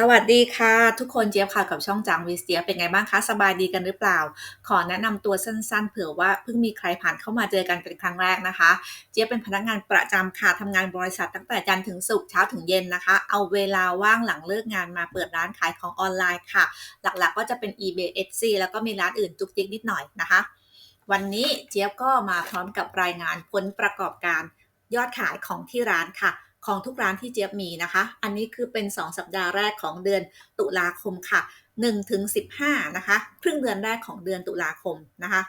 สวัสดีค่ะ ทุกคนเจี๊ยบค่ะกับช่องจางวิสเตียเป็นไงบ้างคะ สบายดีกันหรือเปล่า ขอแนะนำตัวสั้นๆ เผื่อว่าเพิ่งมีใครผ่านเข้ามาเจอกันเป็นครั้งแรกนะคะ เจี๊ยบเป็นพนักงานประจำค่ะทำงานบริษัทตั้งแต่จันทร์ถึงศุกร์เช้าถึงเย็นนะคะ เอาเวลาว่างหลังเลิกงานมาเปิดร้านขายของออนไลน์ค่ะ หลักๆก็จะเป็น eBay Etsy แล้วก็มีร้านอื่นจุกจิกนิดหน่อยนะคะ วันนี้เจี๊ยบก็มาพร้อมกับรายงานผลประกอบการยอดขายของที่ร้านค่ะ ของทุกร้านที่เจี๊ยบมีนะคะ อันนี้คือเป็น 2 สัปดาห์แรกของเดือนตุลาคมค่ะ1ถึง15 นะคะ ครึ่งเดือนแรกของเดือนตุลาคมนะคะ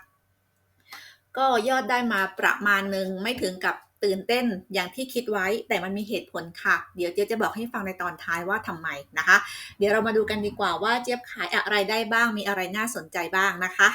ก็ยอดได้มาประมาณหนึ่งไม่ถึงกับตื่นเต้นอย่างที่คิดไว้แต่มันมีเหตุผลค่ะ เดี๋ยวเจี๊ยบจะบอกให้ฟังในตอนท้ายว่าทำไมนะคะ เดี๋ยวเรามาดูกันดีกว่าว่าเจี๊ยบขายอะไรได้บ้างมีอะไรน่าสนใจบ้างนะคะ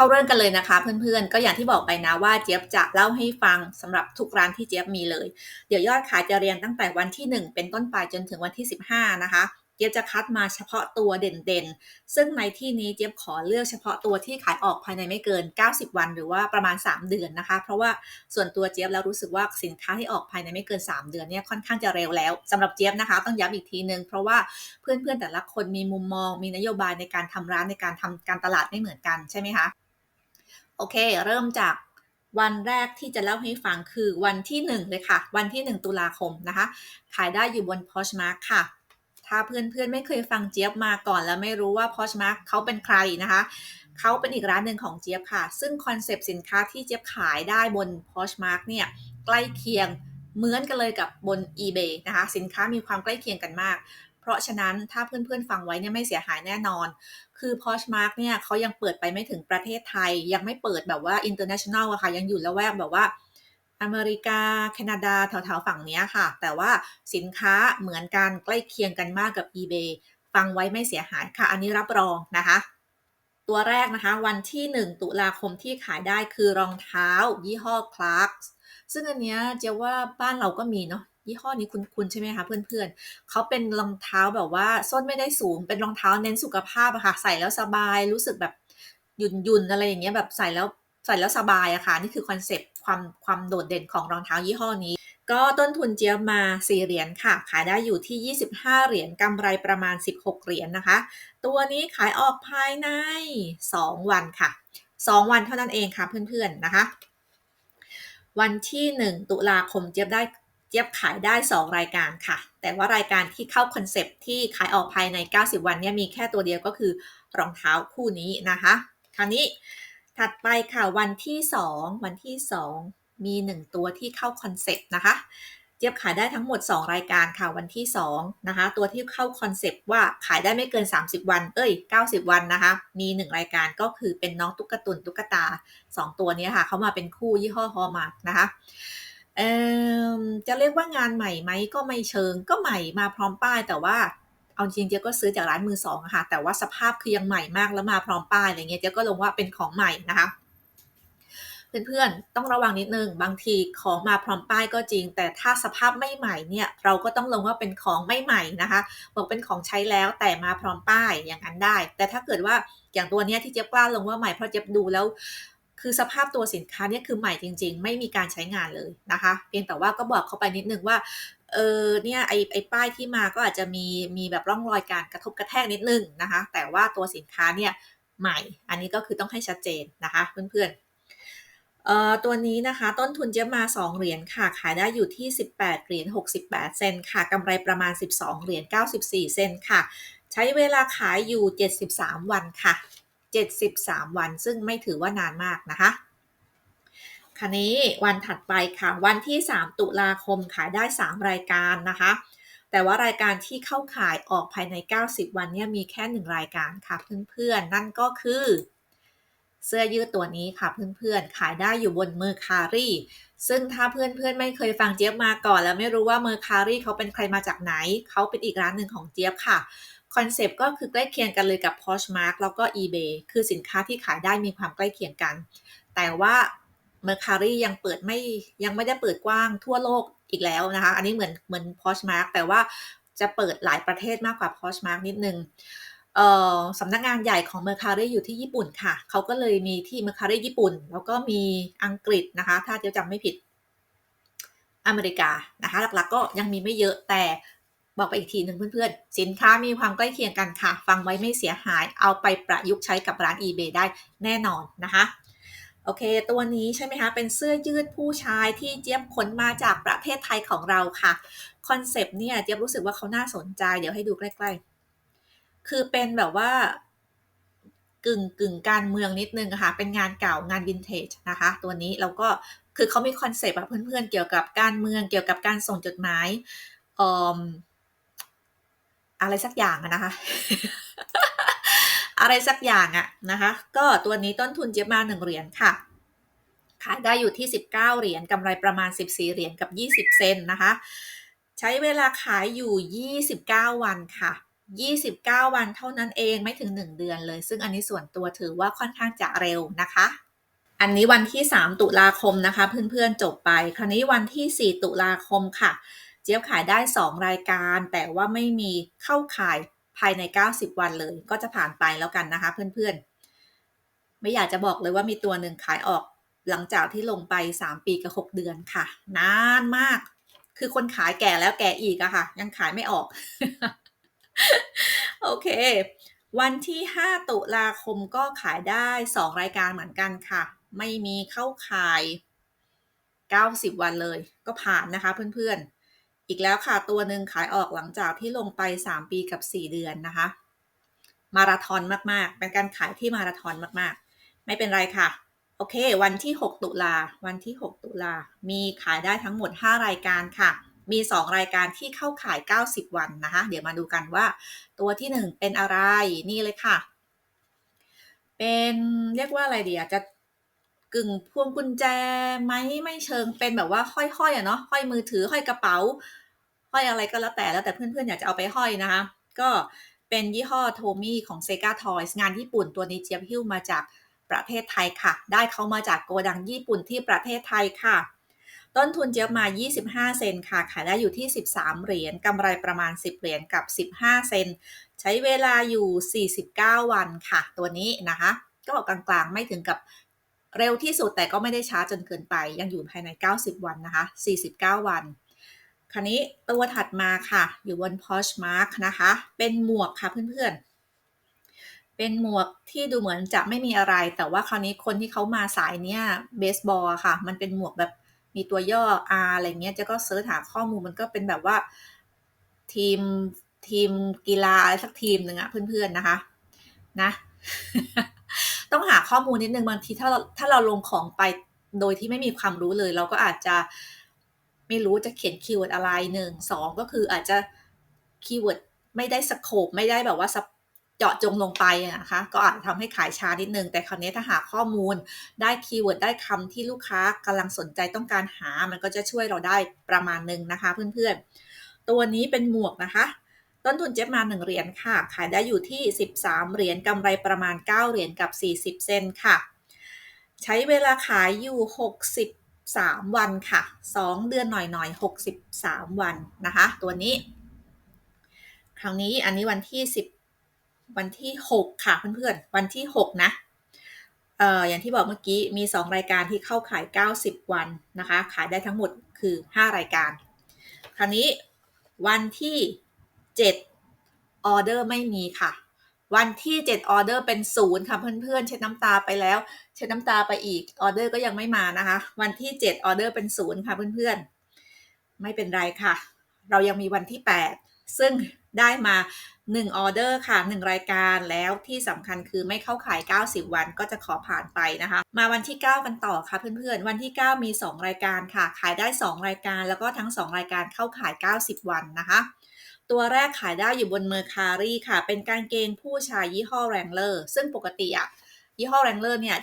เข้าเรื่องกันเลยนะคะ เพื่อนๆ ก็อย่างที่บอกไปนะว่าเจี๊ยบจะเล่าให้ฟังสำหรับทุกร้านที่เจี๊ยบมีเลย เดี๋ยวยอดขายจะเรียงตั้งแต่วันที่ 1 เป็นต้นไปจนถึงวันที่ 15 นะคะเจี๊ยบจะคัดมาเฉพาะตัวเด่นๆ ซึ่งในที่นี้เจี๊ยบขอเลือกเฉพาะตัวที่ขายออกภายในไม่เกิน 90 วัน หรือว่าประมาณ 3 เดือนนะคะ เพราะว่าส่วนตัวเจี๊ยบแล้วรู้สึกว่าสินค้าที่ออกภายในไม่เกิน 3 เดือนเนี่ยค่อนข้างจะเร็วแล้วสำหรับเจี๊ยบนะคะ ต้องย้ำอีกทีนึง เพราะว่าเพื่อนๆแต่ละคนมีมุมมองมีนโยบายในการทำร้านในการทำการตลาดไม่เหมือนกันใช่ไหมคะ โอเค เริ่มจากวันแรกที่จะเล่าให้ฟังคือวันที่ 1 เลยค่ะ วันที่ 1 ตุลาคมนะคะ ขายได้อยู่บน Poshmark ค่ะ ถ้าเพื่อนๆไม่เคยฟังเจี๊ยบมาก่อน แล้วไม่รู้ว่า Poshmark เขาเป็นใครนะคะ เขาเป็นอีกร้านหนึ่งของเจี๊ยบค่ะ ซึ่งคอนเซปต์สินค้าที่เจี๊ยบขายได้บน Poshmark เนี่ยใกล้เคียงเหมือนกันเลยกับบน eBay นะคะ สินค้ามีความใกล้เคียงกันมาก เพราะฉะนั้นถ้าเพื่อนๆฟังไว้เนี่ยไม่เสียหายแน่นอน คือ Poshmark เนี่ยเขายังเปิดไปไม่ถึงประเทศไทย ยังไม่เปิดแบบว่า international อะค่ะยังอยู่ละแวกแบบว่าอเมริกา แคนาดาแถวๆฝั่งเนี้ยค่ะ แต่ว่าสินค้าเหมือนกันใกล้เคียงกันมากกับ eBay ฟังไว้ไม่เสียหายค่ะ อันนี้รับรองนะคะ ตัวแรกนะคะ วันที่ 1 ตุลาคมที่ขายได้คือรองเท้า ยี่ห้อ Clarks ซึ่งอันเนี้ยเจะว่าบ้านเราก็มีเนาะ ยี่ห้อนี้คุ้นๆใช่ไหมคะเพื่อนๆเขาเป็นรองเท้าแบบว่าส้นไม่ได้สูง เป็นรองเท้าเน้นสุขภาพอะค่ะใส่แล้วสบายรู้สึกแบบหยุ่นๆอะไรอย่างเงี้ยแบบใส่แล้วใส่แล้วสบายอะค่ะนี่คือคอนเซปต์ความความโดดเด่นของรองเท้ายี่ห้อนี้ ก็ต้นทุนเจี๊ยบมา 4 เหรียญค่ะ ขายได้อยู่ที่ 25 เหรียญกำไรประมาณ 16 เหรียญนะคะ ตัวนี้ขายออกภายใน 2 วันค่ะ 2 วันเท่านั้นเองค่ะเพื่อนๆนะคะวันที่ 1 ตุลาคมเจี๊ยบได้ เจี๊ยบขายได้ 2 รายการค่ะ แต่ว่ารายการที่เข้าคอนเซปที่ขายออกภายใน 90 วันเนี่ยมีแค่ตัวเดียวก็คือรองเท้าคู่นี้นะคะ คราวนี้ถัดไปค่ะวันที่ 2 วันที่ 2 มี 1 ตัวที่เข้าคอนเซปต์นะคะ เจี๊ยบขายได้ทั้งหมด 2 รายการค่ะวันที่2นะคะ ตัวที่เข้าคอนเซปต์ว่าขายได้ไม่เกิน 30 วัน เอ้ย 90 วันนะคะ มี 1 รายการก็คือเป็นน้องตุ๊กตุนตุ๊กตา 2 ตัวนี้ค่ะเขามาเป็นคู่ยี่ห้อฮอมาร์กนะคะ จะเรียกว่างานใหม่ไหมก็ไม่เชิงก็ใหม่มาพร้อมป้าย แต่ว่าเอาจริงเจ๊ก็ซื้อจากร้านมือสองค่ะ แต่ว่าสภาพคือยังใหม่มากแล้วมาพร้อมป้ายอะไรเงี้ยเจ๊ก็ลงว่าเป็นของใหม่นะคะเพื่อนๆ ต้องระวังนิดนึง บางทีของมาพร้อมป้ายก็จริง แต่ถ้าสภาพไม่ใหม่เนี่ย เราก็ต้องลงว่าเป็นของไม่ใหม่นะคะ บอกเป็นของใช้แล้วแต่มาพร้อมป้ายอย่างนั้นได้ แต่ถ้าเกิดว่าอย่างตัวเนี้ยที่เจ๊กล้าลงว่าใหม่เพราะเจ๊ดูแล้ว คือสภาพตัวสินค้าเนี่ยคือใหม่จริง ๆ ไม่มีการใช้งานเลยนะคะ เพียงแต่ว่าก็บอกเขาไปนิดนึงว่าเออเนี่ยไอไอป้ายที่มาก็อาจจะมีมีแบบร่องรอยการกระทบกระแทกนิดนึงนะคะ แต่ว่าตัวสินค้าเนี่ยใหม่ อันนี้ก็คือต้องให้ชัดเจนนะคะเพื่อนๆเอ่อตัวนี้นะคะต้นทุนจะมา 2 เหรียญค่ะ ขายได้อยู่ที่ 18 เหรียญ68 เซนค่ะกำไรประมาณ 12 เหรียญ94 เซนค่ะ ใช้เวลาขายอยู่ 73 วันค่ะ 73 วัน ซึ่งไม่ถือว่านานมากนะคะคันนี้วันถัดไปค่ะ วันที่ 3 ตุลาคมขายได้ 3 รายการนะคะ แต่ว่ารายการที่เข้าขายออกภายใน 90 วันเนี่ยมีแค่ 1 รายการค่ะเพื่อนๆ นั่นก็คือ เสื้อยืดตัวนี้ค่ะเพื่อนๆ ขายได้อยู่บนเมอร์คารีซึ่งถ้าเพื่อนๆ ไม่เคยฟังเจี๊ยบมาก่อน แล้วไม่รู้ว่าเมอร์คารีเขาเป็นใครมาจากไหน เขาเป็นอีกร้านหนึ่งของเจี๊ยบค่ะ คอนเซปต์ก็คือใกล้เคียงกันเลยกับ Poshmark แล้วก็ eBay คือสินค้าที่ขายได้มีความใกล้เคียงกัน แต่ว่า Mercari ยังเปิดไม่ยังไม่ได้เปิดกว้างทั่วโลกอีกแล้วนะคะ อันนี้เหมือนเหมือน Poshmark แต่ว่าจะเปิดหลายประเทศมากกว่า Poshmark นิดนึงเออสำนักงานใหญ่ของ Mercari อยู่ที่ญี่ปุ่นค่ะ เขาก็เลยมีที่ Mercari ญี่ปุ่น แล้วก็มีอังกฤษนะคะ ถ้าเจ๊จำไม่ผิดอเมริกานะคะ หลักๆก็ยังมีไม่เยอะแต่ บอกไปอีกทีหนึ่งเพื่อนๆ สินค้ามีความใกล้เคียงกันค่ะ ฟังไว้ไม่เสียหาย เอาไปประยุกต์ใช้กับร้าน eBay ได้แน่นอนนะคะโอเค ตัวนี้ใช่ไหมคะ เป็นเสื้อยืดผู้ชายที่เจี๊ยบขนมาจากประเทศไทยของเราค่ะ คอนเซปต์เนี่ยเจี๊ยบรู้สึกว่าเขาน่าสนใจ เดี๋ยวให้ดูใกล้ๆ คือเป็นแบบว่ากึ่งกึ่งการเมืองนิดนึงค่ะ เป็นงานเก่างานวินเทจนะคะ ตัวนี้แล้วก็คือเขามีคอนเซปต์แบบเพื่อนๆ เกี่ยวกับการเมืองเกี่ยวกับการส่งจดหมายออ อะไรสักอย่างนะคะ อะไรสักอย่างอะนะคะ ก็ตัวนี้ต้นทุนเจี๊ยบมา1เหรียญค่ะ ขายได้อยู่ที่ 19 เหรียญกำไรประมาณ 14 เหรียญกับ 20 เซนนะคะ ใช้เวลาขายอยู่ 29 วันค่ะ29 วันเท่านั้นเองไม่ถึง 1 เดือนเลย ซึ่งอันนี้ส่วนตัวถือว่าค่อนข้างจะเร็วนะคะ อันนี้วันที่ 3 ตุลาคมนะคะ เพื่อนๆจบไป คราวนี้วันที่ 4 ตุลาคมค่ะ เจี๊ยบขายได้ 2 รายการ แต่ว่าไม่มีเข้าขายภายใน 90 วันเลย ก็จะผ่านไปแล้วกันนะคะ เพื่อนๆ ไม่อยากจะบอกเลยว่ามีตัวหนึ่งขายออกหลังจากที่ลงไป 3 ปีกับ 6 เดือนค่ะ นานมาก คือคนขายแก่แล้วแก่อีกอะค่ะ ยังขายไม่ออก โอเค วันที่ 5 ตุลาคมก็ขายได้ 2 รายการเหมือนกันค่ะ ไม่มีเข้าขาย 90 วันเลย ก็ผ่านนะคะเพื่อนๆ อีกแล้วค่ะ ตัวหนึ่งขายออกหลังจากที่ลงไป 3 ปีกับ 4 เดือนนะคะ มาราธอนมากๆ เป็นการขายที่มาราธอนมากๆ ไม่เป็นไรค่ะ โอเค วันที่ 6 ตุลา วันที่ 6 ตุลา มีขายได้ทั้งหมด 5 รายการค่ะ มี 2 รายการที่เข้าขาย 90 วันนะคะ เดี๋ยวมาดูกันว่า ตัวที่ 1 เป็นอะไร นี่เลยค่ะ เป็นเรียกว่าอะไรเดีอะจะกึ่งพวงกุญแจไหมไม่เชิงเป็นแบบว่าห้อยๆอะเนาะห้อยมือถือห้อยกระเป๋า ห้อยอะไรก็แล้วแต่แล้วแต่เพื่อนๆอยากจะเอาไปห้อยนะคะ ก็เป็นยี่ห้อโทมี่ของ Sega Toys งานญี่ปุ่นตัวนี้เจี๊ยบหิ้วมาจากประเทศไทยค่ะ ได้เขามาจากโกดังญี่ปุ่นที่ประเทศไทยค่ะ ต้นทุนเจี๊ยบมา 25 เซนค่ะ ขายได้อยู่ที่ 13 เหรียญกำไรประมาณ 10 เหรียญกับ 15 เซนใช้เวลาอยู่ 49 วันค่ะ ตัวนี้นะคะ ก็กลางๆไม่ถึงกับเร็วที่สุดแต่ก็ไม่ได้ช้าจนเกินไป ยังอยู่ภายใน 90 วันนะคะ 49 วัน คราวนี้ตัวถัดมาค่ะ อยู่บน Poshmark นะคะ เป็นหมวกค่ะเพื่อนๆ เป็นหมวกที่ดูเหมือนจะไม่มีอะไร แต่ว่าคราวนี้คนที่เขามาสายเนี้ยเบสบอลค่ะ มันเป็นหมวกแบบมีตัวย่อ R อะไรเงี้ยจะก็เสิร์ชหาข้อมูลมันก็เป็นแบบว่าทีมทีมกีฬาอะไรสักทีมหนึ่งอะเพื่อนๆนะคะ นะ ต้องหาข้อมูลนิดนึงบางทีถ้าเราถ้าเราลงของไปโดยที่ไม่มีความรู้เลย เราก็อาจจะ ไม่รู้จะเขียนคีย์เวิร์ดอะไรหนึ่งสองก็คืออาจจะคีย์เวิร์ดไม่ได้สโคปไม่ได้แบบว่าเจาะจงลงไปนะคะก็อาจจะทำให้ขายช้านิดนึง แต่คราวนี้ถ้าหาข้อมูลได้คีย์เวิร์ดได้คำที่ลูกค้ากำลังสนใจต้องการหา มันก็จะช่วยเราได้ประมาณนึงนะคะเพื่อนๆ ตัวนี้เป็นหมวกนะคะ ต้นทุนเจ็บมา 1 เหรียญค่ะ ขายได้อยู่ที่ 13 เหรียญกำไรประมาณ 9 เหรียญกับ 40 เซนค่ะ ใช้เวลาขายอยู่ 60 3 วันค่ะ 2 เดือนหน่อยๆ 63 วันนะคะ ตัวนี้ คราวนี้อันนี้วันที่ 10 วันที่ 6 ค่ะเพื่อนๆ วันที่ 6 นะเอ่ออย่างที่บอกเมื่อกี้มี 2 รายการที่เข้าขาย 90 วันนะคะ ขายได้ทั้งหมดคือ 5 รายการ คราวนี้วันที่ 7 ออเดอร์ไม่มีค่ะ วันที่ 7 ออเดอร์เป็นศูนย์ค่ะเพื่อนๆเช็ดน้ำตาไปแล้ว ช็ดน้ำตาไปอีกออเดอร์ก็ยังไม่มานะคะ วันที่ 7 ออเดอร์เป็นศูนย์ค่ะเพื่อนๆ ไม่เป็นไรค่ะ เรายังมีวันที่ 8 ซึ่งได้มา 1 ออเดอร์ค่ะ 1 รายการแล้วที่สำคัญคือไม่เข้าขาย 90 วันก็จะขอผ่านไปนะคะ มาวันที่ 9 กันต่อค่ะเพื่อนๆ วันที่ 9 มี 2 รายการค่ะ ขายได้ 2 รายการ แล้วก็ทั้ง 2 รายการเข้าขาย 90 วันนะคะ ตัวแรกขายได้อยู่บนเมอร์คารีค่ะ เป็นกางเกงผู้ชายยี่ห้อแรงเลอร์ซึ่งปกติอะยี่ห้อแรงเลอร์เนี่ย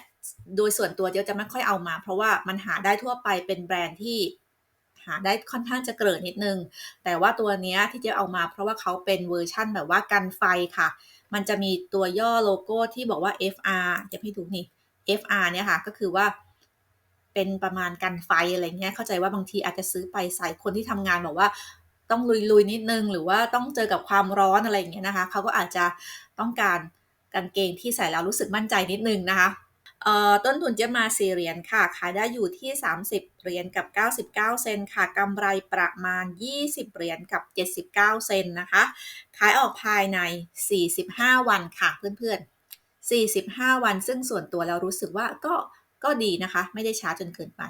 โดยส่วนตัวเจียวจะไม่ค่อยเอามา เพราะว่ามันหาได้ทั่วไปเป็นแบรนด์ที่หาได้ค่อนข้างจะเกลือนิดนึง แต่ว่าตัวนี้ที่เจียวเอามา เพราะว่าเขาเป็นเวอร์ชั่นแบบว่ากันไฟค่ะ มันจะมีตัวย่อโลโก้ที่บอกว่า FR จะให้ดูนี่ FR เนี่ยค่ะก็คือว่าเป็นประมาณกันไฟอะไรเงี้ยเข้าใจว่าบางทีอาจจะซื้อไปใส่คนที่ทำงานบอกว่าต้องลุยๆนิดนึง หรือว่าต้องเจอกับความร้อนอะไรอย่างเงี้ยนะคะเขาก็อาจจะต้องการกางเกงที่ใส่แล้วรู้สึกมั่นใจนิดนึงนะคะ ต้นทุนเจะมา 4 เหรียญค่ะ ขายได้อยู่ที่ 30 เหรียญกับ 99 เซนค่ะ กำไรประมาณ 20 เหรียญกับ 79 เซนนะคะ ขายออกภายใน 45 วันค่ะเพื่อนๆ 45 วัน ซึ่งส่วนตัวเรารู้สึกว่าก็ก็ดีนะคะ ไม่ได้ช้าจนเกินไป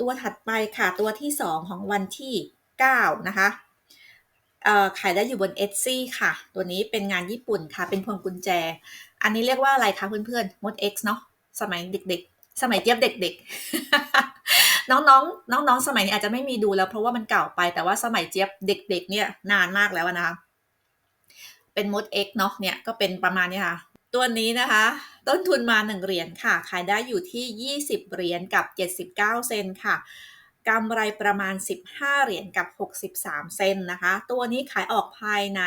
ตัวถัดไปค่ะ ตัวที่ 2 ของวันที่ 9 นะคะ ขายได้อยู่บน Etsy ค่ะ ตัวนี้เป็นงานญี่ปุ่นค่ะ เป็นพวงกุญแจ อันนี้เรียกว่าอะไรคะเพื่อนๆมด X เนาะสมัยเด็กๆ สมัยเจี๊ยบเด็กๆ น้องๆ น้องๆ สมัยนี้อาจจะไม่มีดูแล้ว เพราะว่ามันเก่าไปแต่ว่าสมัยเจี๊ยบเด็ก ๆ เนี่ยนานมากแล้วนะคะเป็นมด X เนาะเนี่ยก็เป็นประมาณนี้ค่ะ ตัวนี้นะคะ ต้นทุนมา 1 เหรียญค่ะ ขายได้อยู่ที่ 20 เหรียญกับ 79 เซนค่ะ กำไรประมาณ 15 เหรียญกับ 63 เซนนะคะ ตัวนี้ขายออกภายใน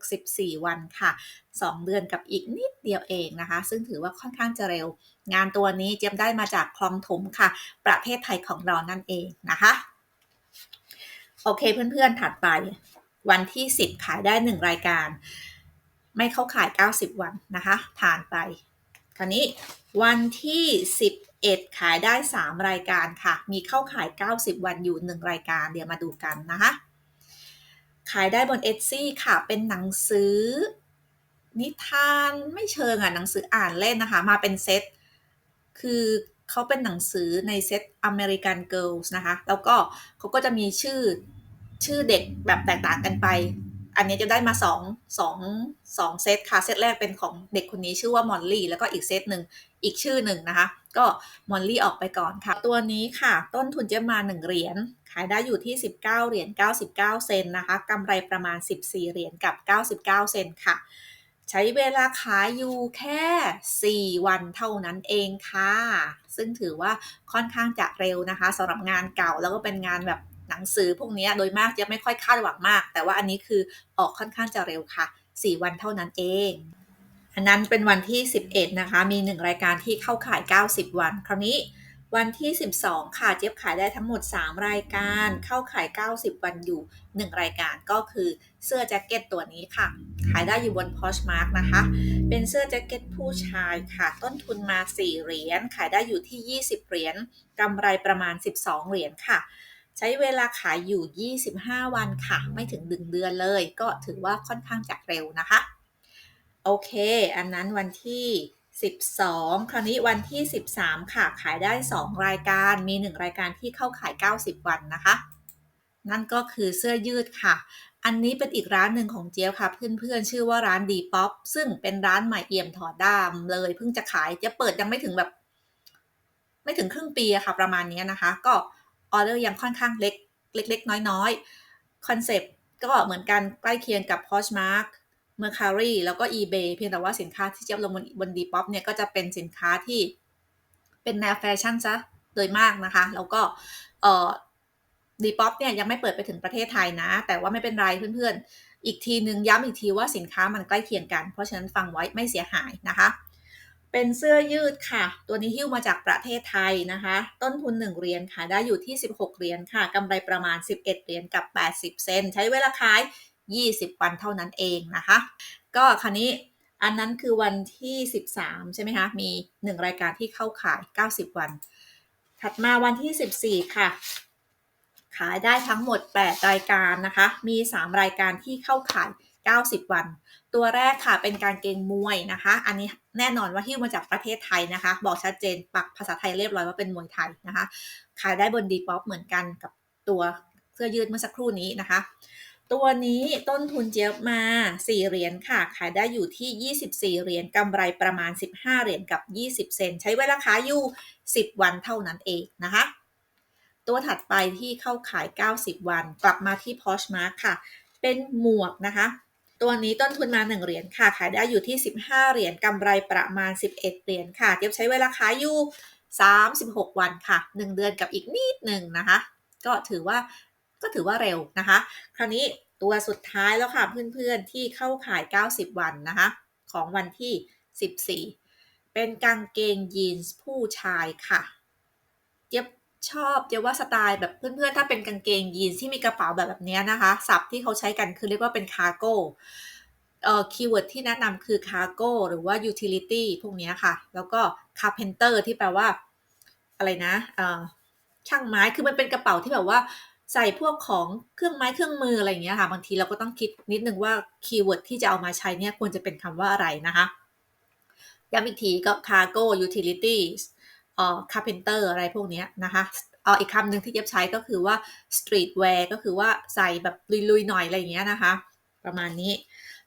64 วันค่ะ 2 เดือนกับอีกนิดเดียวเองนะคะ ซึ่งถือว่าค่อนข้างจะเร็ว งานตัวนี้เจียมได้มาจากคลองถมค่ะ ประเทศไทยของเรานั่นเองนะคะ โอเคเพื่อนๆ ถัดไป วันที่ 10 ขายได้ 1 รายการ ไม่เข้าขาย 90 วันนะคะ ผ่านไป คราวนี้วันที่ 11 ขายได้ 3 รายการค่ะ มีเข้าขาย 90 วันอยู่ 1 รายการ เดี๋ยวมาดูกันนะคะ ขายได้บน Etsy ค่ะ เป็นหนังสือ นิทานไม่เชิงอะ หนังสืออ่านเล่นนะคะ มาเป็นเซต คือเขาเป็นหนังสือในเซต American Girls นะคะ แล้วก็เขาก็จะมีชื่อชื่อเด็กแบบแตกต่างกันไป อันนี้จะได้มา2 2 2เซตค่ะ เซตแรกเป็นของเด็กคนนี้ชื่อว่ามอลลี่แล้วก็อีกเซตหนึ่งอีกชื่อหนึ่งนะคะ ก็มอลลี่ออกไปก่อนค่ะ ตัวนี้ค่ะ ต้นทุนจะมา 1 เหรียญ ขายได้อยู่ที่ 19 เหรียญ 99 เซนนะคะกำไรประมาณ 14 เหรียญกับ 99 เซนค่ะ ใช้เวลาขายอยู่แค่ 4 วันเท่านั้นเองค่ะ ซึ่งถือว่าค่อนข้างจะเร็วนะคะสำหรับงานเก่าแล้วก็เป็นงานแบบ หนังสือพวกนี้โดยมากจะไม่ค่อยคาดหวังมาก แต่ว่าอันนี้คือออกค่อนข้างจะเร็วค่ะ 4 วันเท่านั้นเองอันนั้นเป็นวันที่ 11 นะคะ มี 1 รายการที่เข้าขาย 90 วัน คราวนี้วันที่ 12 ค่ะ เจี๊ยบขายได้ทั้งหมด 3 รายการ เข้าขาย 90 วันอยู่ 1 รายการก็คือเสื้อแจ็คเก็ตตัวนี้ค่ะ ขายได้อยู่บน Poshmark นะคะ เป็นเสื้อแจ็คเก็ตผู้ชายค่ะ ต้นทุนมา 4 เหรียญ ขายได้อยู่ที่ 20 เหรียญ กำไรประมาณ 12 เหรียญค่ะ ใช้เวลาขายอยู่ 25 วันค่ะ ไม่ถึง1เดือนเลย ก็ถือว่าค่อนข้างจะเร็วนะคะ โอเค อันนั้นวันที่ 12 คราวนี้วันที่ 13 ค่ะ ขายได้ 2 รายการ มี 1 รายการที่เข้าขาย 90 วันนะคะ นั่นก็คือเสื้อยืดค่ะ อันนี้เป็นอีกร้านหนึ่งของเจี๊ยบค่ะ เพื่อนๆ ชื่อว่าร้านดีป๊อป ซึ่งเป็นร้านใหม่เอี่ยมถอดด้ามเลย เพิ่งจะขาย จะเปิดยังไม่ถึงแบบ ไม่ถึงครึ่งปีอะค่ะ ประมาณนี้นะคะ ก็ ออเดอร์ยังค่อนข้างเล็กเล็กๆ น้อยๆคอนเซปต์ก็เหมือนกันใกล้เคียงกับ Poshmark Mercari แล้วก็ eBay เพียงแต่ว่าสินค้าที่เจี๊ยบลงบนบน Depop เนี่ยก็จะเป็นสินค้าที่เป็นแนวแฟชั่นซะโดยมากนะคะ แล้วก็เอ่อดีป๊อปเนี่ยยังไม่เปิดไปถึงประเทศไทยนะ แต่ว่าไม่เป็นไรเพื่อนๆ อีกทีนึงย้ำอีกทีว่าสินค้ามันใกล้เคียงกัน เพราะฉะนั้นฟังไว้ไม่เสียหายนะคะ เป็นเสื้อยืดค่ะ ตัวนี้หิ้วมาจากประเทศไทยนะคะ ต้นทุน 1เหรียญค่ะ ได้อยู่ที่ 16เหรียญค่ะกำไรประมาณ 11เหรียญกับ 80 เซนใช้เวลาขาย 20 วันเท่านั้นเองนะคะ ก็คราวนี้อันนั้นคือวันที่ 13 ใช่ไหมคะ มี 1 รายการที่เข้าขาย 90 วัน ถัดมาวันที่ 14 ค่ะ ขายได้ทั้งหมด 8 รายการนะคะ มี 3 รายการที่เข้าขาย 90 วัน ตัวแรกค่ะเป็นการเกงมวยนะคะ อันนี้แน่นอนว่าฮิ้วมาจากประเทศไทยนะคะ บอกชัดเจนปักภาษาไทยเรียบร้อยว่าเป็นมวยไทยนะคะขายได้บนดีป๊อปเหมือนกันกับตัวเสื้อยืดเมื่อสักครู่นี้นะคะ ตัวนี้ต้นทุนเจี๊ยบมา 4 เหรียญค่ะ ขายได้อยู่ที่ 24 เหรียญกำไรประมาณ 15 เหรียญกับ 20 เซนใช้เวลาขายอยู่ 10 วันเท่านั้นเองนะคะตัวถัดไปที่เข้าขาย 90 วัน กลับมาที่ Poshmark ค่ะ เป็นหมวกนะคะ ตัวนี้ต้นทุนมา 1 เหรียญค่ะ ขายได้อยู่ที่ 15 เหรียญกำไรประมาณ 11 เหรียญค่ะ เก็บใช้เวลาขายอยู่ 36 วันค่ะ 1 เดือนกับอีกนิดหนึ่งนะคะ ก็ถือว่าก็ถือว่าเร็วนะคะ คราวนี้ตัวสุดท้ายแล้วค่ะเพื่อนๆที่เข้าขาย 90 วันนะคะ ของวันที่ 14 เป็นกางเกงยีนส์ผู้ชายค่ะ ชอบเจว่าสไตล์แบบเพื่อนๆ ถ้าเป็นกางเกงยีนที่มีกระเป๋าแบบแบบนี้นะคะศัพท์ที่เขาใช้กันคือเรียกว่าเป็นคาร์โก้เอ่อคีย์เวิร์ดที่แนะนำคือ cargo หรือว่า utility พวกนี้ค่ะ แล้วก็ carpenter ที่แปลว่า อะไรนะเอ่อช่างไม้คือมันเป็นกระเป๋าที่แบบว่าใส่พวกของเครื่องไม้เครื่องมืออะไรอย่างเงี้ยค่ะ บางทีเราก็ต้องคิดนิดนึงว่าคีย์เวิร์ดที่จะเอามาใช้เนี่ยควรจะเป็นคำว่าอะไรนะคะย้ำอีกทีก็ cargo utilities เอ่อ carpenter อะไรพวกนี้นะคะเอ่ออีกคำหนึ่งที่เย็บใช้ก็คือว่า street wear ก็คือว่าใส่แบบลุยๆหน่อยอะไรอย่างเงี้ยนะคะ ประมาณนี้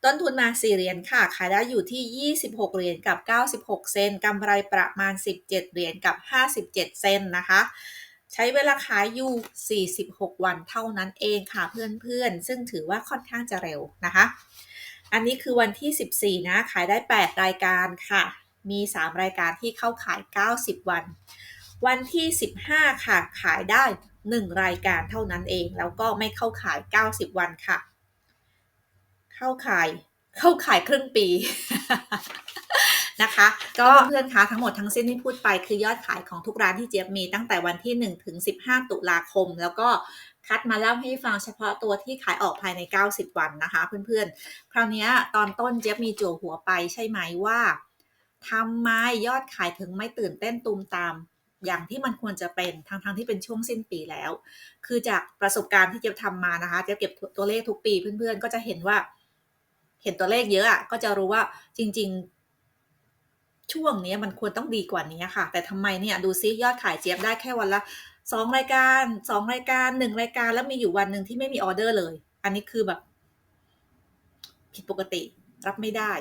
ต้นทุนมา 4 เหรียญค่ะ ขายได้อยู่ที่ 26 เหรียญกับ 96 เซนกำไรประมาณ 17 เหรียญกับ 57 เซนนะคะใช้เวลาขายอยู่ 46 วันเท่านั้นเองค่ะเพื่อนๆ ซึ่งถือว่าค่อนข้างจะเร็วนะคะ อันนี้คือวันที่ 14 นะ ขายได้ 8 รายการค่ะ มี 3 รายการที่เข้าขาย 90 วัน วันที่ 15 ค่ะ ขายได้ 1 รายการเท่านั้นเอง แล้วก็ไม่เข้าขาย 90 วันค่ะ เข้าขาย เข้าขายครึ่งปีนะคะก็เพื่อนๆคะทั้งหมดทั้งสิ้นที่พูดไปคือยอดขายของทุกร้านที่เจี๊ยบมีตั้งแต่วันที่ 1 ถึง 15 ตุลาคม แล้วก็คัดมาเล่าให้ฟังเฉพาะตัวที่ขายออกภายใน 90 วันนะคะ เพื่อนๆ คราวนี้ตอนต้นเจี๊ยบมีจั่วหัวไปใช่ไหมว่า ทำไมยอดขายถึงไม่ตื่นเต้นตูมตาม อย่างที่มันควรจะเป็นทั้งๆทที่เป็นช่วงสิ้นปีแล้ว คือจากประสบการณ์ที่เจ๊บทำมานะคะเจ๊บเก็บตัวเลขทุกปีเพื่อนๆ ก็จะเห็นว่า เห็นตัวเลขเยอะอะก็จะรู้ว่าจริง ๆ ช่วงนี้มันควรต้องดีกว่านี้ค่ะ แต่ทำไมเนี่ยดูซิยอดขายเจี๊ยบได้แค่วันละสองรายการสองรายการหนึ่งรายการแล้วมีอยู่วันหนึ่งที่ไม่มีออเดอร์เลย อันนี้คือแบบ ผิดปกติรับไม่ได้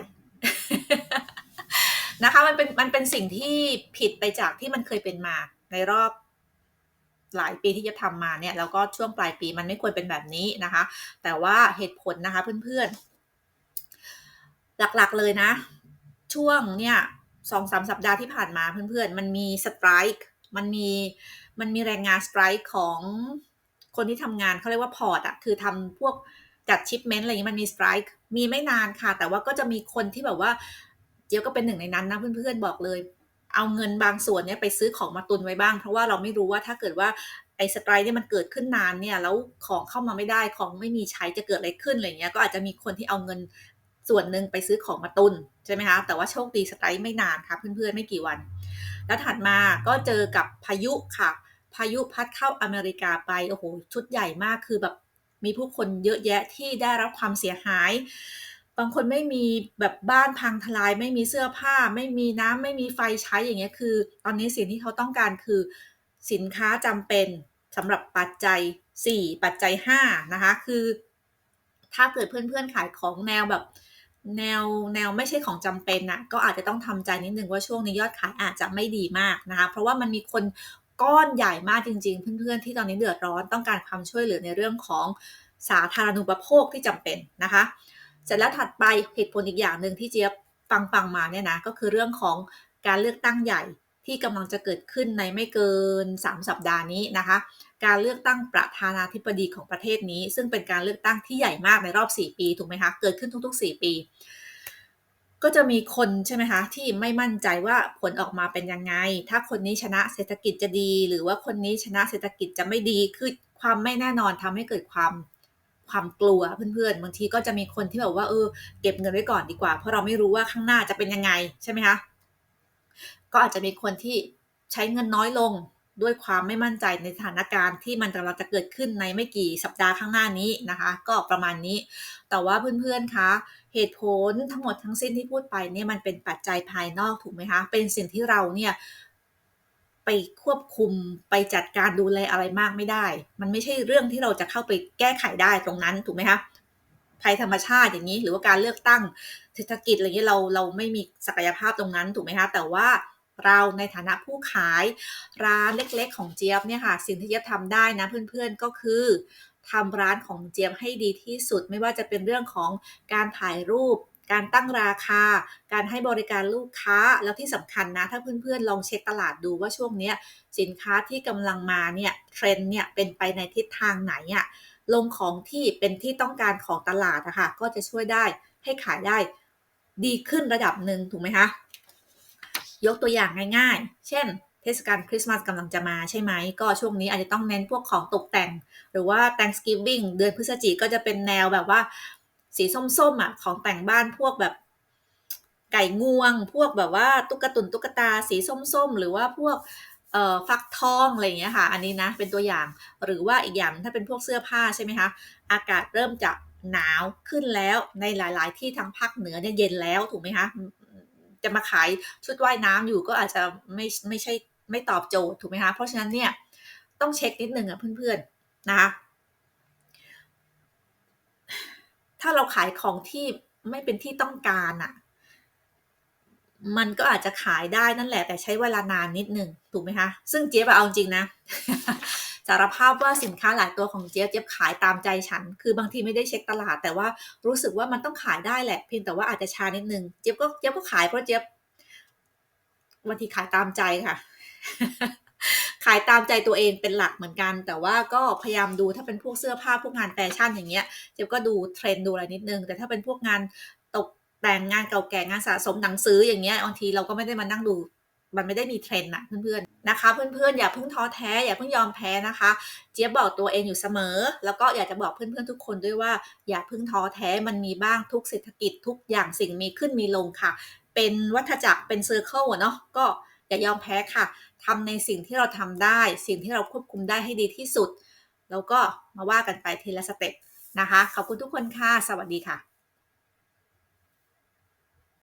นะคะมันเป็นมันเป็นสิ่งที่ผิดไปจากที่มันเคยเป็นมาในรอบหลายปีที่จะทำมาเนี่ยแล้วก็ช่วงปลายปีมันไม่ควรเป็นแบบนี้นะคะ แต่ว่าเหตุผลนะคะเพื่อนๆ หลักๆเลยนะ ช่วงเนี่ยสองสามสัปดาห์ที่ผ่านมาเพื่อนๆ มันมีสไตรค์มันมีมันมีแรงงานสไตรค์ของคนที่ทำงานเขาเรียกว่าพอร์ตอะคือทำพวกจัดชิปเมนต์อะไรอย่างนี้มันมีสไตรค์มีไม่นานค่ะ แต่ว่าก็จะมีคนที่แบบว่า เจียวก็เป็นหนึ่งในนั้นนะเพื่อนๆบอกเลย เอาเงินบางส่วนเนี่ยไปซื้อของมาตุนไว้บ้าง เพราะว่าเราไม่รู้ว่าถ้าเกิดว่าไอ้สไตร์เนี่ยมันเกิดขึ้นนานเนี่ยแล้วของเข้ามาไม่ได้ของไม่มีใช้จะเกิดอะไรขึ้นอะไรเงี้ยก็อาจจะมีคนที่เอาเงินส่วนหนึ่งไปซื้อของมาตุนใช่ไหมคะแต่ว่าโชคดีสไตร์ไม่นานค่ะเพื่อนๆไม่กี่วัน แล้วถัดมาก็เจอกับพายุค่ะ พายุพัดเข้าอเมริกาไปโอ้โหชุดใหญ่มากคือแบบมีผู้คนเยอะแยะที่ได้รับความเสียหาย บางคนไม่มีแบบบ้านพังทลาย ไม่มีเสื้อผ้า ไม่มีน้ำไม่มีไฟใช้อย่างเงี้ยคือ ตอนนี้สิ่งที่เขาต้องการคือสินค้าจำเป็นสำหรับปัจจัย 4 ปัจจัย 5 นะคะ คือ ถ้าเกิดเพื่อนๆขายของแนวแบบแนวแนวไม่ใช่ของจำเป็นนะก็อาจจะต้องทำใจนิดนึงว่าช่วงนี้ยอดขายอาจจะไม่ดีมากนะคะเพราะว่ามันมีคนก้อนใหญ่มากจริง ๆ เพื่อนๆที่ตอนนี้เดือดร้อนต้องการความช่วยเหลือในเรื่องของสาธารณูปโภคที่จำเป็นนะคะ เสร็จแล้วถัดไปเหตุผลอีกอย่างหนึ่งที่เจี๊ยบฟังฟังมาเนี่ยนะก็คือเรื่องของการเลือกตั้งใหญ่ที่กำลังจะเกิดขึ้นในไม่เกิน 3 สัปดาห์นี้นะคะ การเลือกตั้งประธานาธิบดีของประเทศนี้ ซึ่งเป็นการเลือกตั้งที่ใหญ่มากในรอบ 4 ปีถูกไหมคะเกิดขึ้นทุก ๆ 4 ปี ก็จะมีคนใช่ไหมคะที่ไม่มั่นใจว่าผลออกมาเป็นยังไง ถ้าคนนี้ชนะเศรษฐกิจจะดี หรือว่าคนนี้ชนะเศรษฐกิจจะไม่ดีคือความไม่แน่นอนทำให้เกิดความ ความกลัวเพื่อนๆ บางทีก็จะมีคนที่แบบว่าเออเก็บเงินไว้ก่อนดีกว่า เพราะเราไม่รู้ว่าข้างหน้าจะเป็นยังไงใช่ไหมคะก็อาจจะมีคนที่ใช้เงินน้อยลงด้วยความไม่มั่นใจในสถานการณ์ที่มันกำลังจะเกิดขึ้นในไม่กี่สัปดาห์ข้างหน้านี้นะคะ ก็ประมาณนี้ แต่ว่าเพื่อนๆคะเหตุผลทั้งหมดทั้งสิ้นที่พูดไปเนี่ยมันเป็นปัจจัยภายนอกถูกไหมคะ เป็นสิ่งที่เราเนี่ย ไปควบคุมไปจัดการดูแลอะไรมากไม่ได้ มันไม่ใช่เรื่องที่เราจะเข้าไปแก้ไขได้ตรงนั้นถูกไหมคะภัยธรรมชาติอย่างนี้หรือว่าการเลือกตั้งเศรษฐกิจอะไรเงี้ยเราเราไม่มีศักยภาพตรงนั้นถูกไหมคะแต่ว่าเราในฐานะผู้ขายร้านเล็กๆ ของเจี๊ยบเนี่ยค่ะ สิ่งที่เจี๊ยบทำได้นะเพื่อนๆก็คือทำร้านของเจี๊ยบให้ดีที่สุด ไม่ว่าจะเป็นเรื่องของการถ่ายรูป การตั้งราคา การให้บริการลูกค้า แล้วที่สำคัญนะ ถ้าเพื่อนๆ ลองเช็คตลาดดูว่าช่วงนี้สินค้าที่กำลังมาเนี่ยเทรนด์เนี่ยเป็นไปในทิศทางไหนอะลงของที่เป็นที่ต้องการของตลาดอะคะ่ะก็จะช่วยได้ให้ขายได้ดีขึ้นระดับหนึ่งถูกไหมคะยกตัวอย่างง่ายๆ เช่น เทศกาลคริสต์มาสกำลังจะมาใช่ไหม ก็ช่วงนี้อาจจะต้องเน้นพวกของตกแต่ง หรือว่า Thanksgiving เดือนพฤศจิกก็จะเป็นแนวแบบว่า สีส้มๆอะของแต่งบ้านพวกแบบไก่งวง พวกแบบว่าตุ๊กตุนตุ๊กตาสีส้มๆ หรือว่าพวกเอ่อฟักทองอะไรอย่างเงี้ยค่ะ อันนี้นะเป็นตัวอย่างหรือว่าอีกอย่างถ้าเป็นพวกเสื้อผ้าใช่ไหมคะอากาศเริ่มจะหนาวขึ้นแล้วในหลาย ๆ ที่ทางภาคเหนือเนี่ยเย็นแล้วถูกไหมคะจะมาขายชุดว่ายน้ำอยู่ก็อาจจะไม่ไม่ใช่ไม่ตอบโจทย์ถูกไหมคะเพราะฉะนั้นเนี่ยต้องเช็คนิดนึงอะเพื่อนๆนะคะ ถ้าเราขายของที่ไม่เป็นที่ต้องการอะมันก็อาจจะขายได้นั่นแหละ แต่ใช้เวลานานนิดนึงถูกไหมคะ ซึ่งเจ๊บเอาจริงนะ สารภาพว่าสินค้าหลายตัวของเจ๊เจ๊ขายตามใจฉัน คือบางทีไม่ได้เช็คตลาด แต่ว่ารู้สึกว่ามันต้องขายได้แหละ เพียงแต่ว่าอาจจะช้านิดนึง เจ๊ก็เจ๊ก็ขายเพราะเจ๊บางทีขายตามใจค่ะ ขายตามใจตัวเองเป็นหลักเหมือนกัน แต่ว่าก็พยายามดูถ้าเป็นพวกเสื้อผ้าพวกงานแฟชั่นอย่างเงี้ยเจ๊ก็ดูเทรนด์ดูอะไรนิดนึง แต่ถ้าเป็นพวกงานตกแต่งงานเก่าแก่งานสะสมหนังสืออย่างเงี้ยบางทีเราก็ไม่ได้มานั่งดูมันไม่ได้มีเทรนด์นะเพื่อนๆนะคะ เพื่อนๆอย่าเพิ่งท้อแท้อย่าเพิ่งยอมแพ้นะคะ เจี๊ยบบอกตัวเองอยู่เสมอ แล้วก็อยากจะบอกเพื่อนๆทุกคนด้วยว่า อย่าเพิ่งท้อแท้มันมีบ้างทุกเศรษฐกิจทุกอย่างสิ่งมีขึ้นมีลงค่ะ เป็นวัฏจักรเป็นเซอร์เคิลเนาะก็อย่ายอมแพ้ค่ะ ทำในสิ่งที่เราทำได้ สิ่งที่เราควบคุมได้ให้ดีที่สุด แล้วก็มาว่ากันไปทีละสเต็ปนะคะ ขอบคุณทุกคนค่ะ สวัสดีค่ะ